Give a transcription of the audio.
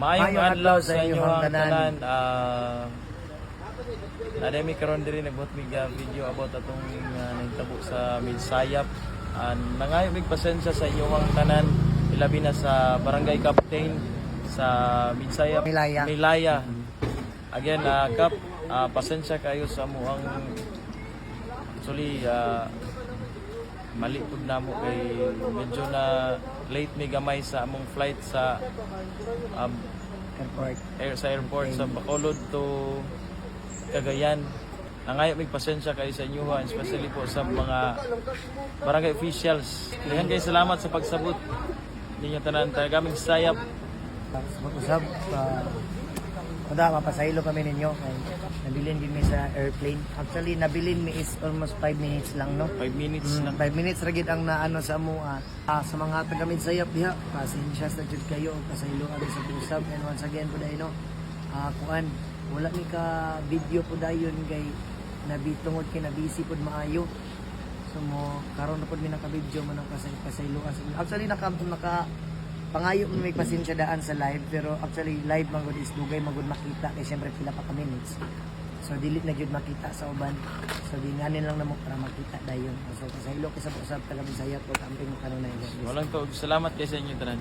Maayong Maayong adlaw sa sa inyo inyong ang tanan. tanan. Ah, Nadami karon diri nagbot mig ah, video about atong uh, nagtabo sa Midsayap. And nangayo mig pasensya sa inyo ang tanan ilabi na sa barangay captain sa Midsayap Milaya. Milaya. Again, ah, Kap, ah, pasensya kayo sa mo ang actually ah, mali pud namo kay medyo na late mi gamay sa among flight sa um, Airport. air sa airport sa Bacolod to Cagayan. Nangayo mig pasensya kayo sa inyo ha, especially po sa mga barangay officials. Daghang kayo salamat sa pagsabot ninyo tanan tagaming sayap. Tapos mag-usab, uh, Kuda, mapasaylo kami ninyo. Kay nabilin din mi sa airplane. Actually, nabilin mi is almost 5 minutes lang, no? 5 minutes Mm, na. 5 minutes ragid ang naano sa mo ah, ah, sa mga taga Midsayap diha pasensya sa jud kayo kasaylo ari sa usab and once again po dahil no ah kuan wala ni ka video po dayon kay nabitungod kay nabisi pud maayo so mo karon na pud mi naka video man ang kasay kasaylo actually naka naka pangayo mo may pasensya daan sa live pero actually live man gud is dugay man makita kay syempre pila pa ka minutes So dili na gyud makita sa uban. So dinganin lang namo para makita dayon. So kasaylo kay sa usab taga Bisaya ko amping kanunay. Walang to. Salamat kayo sa inyo tanan.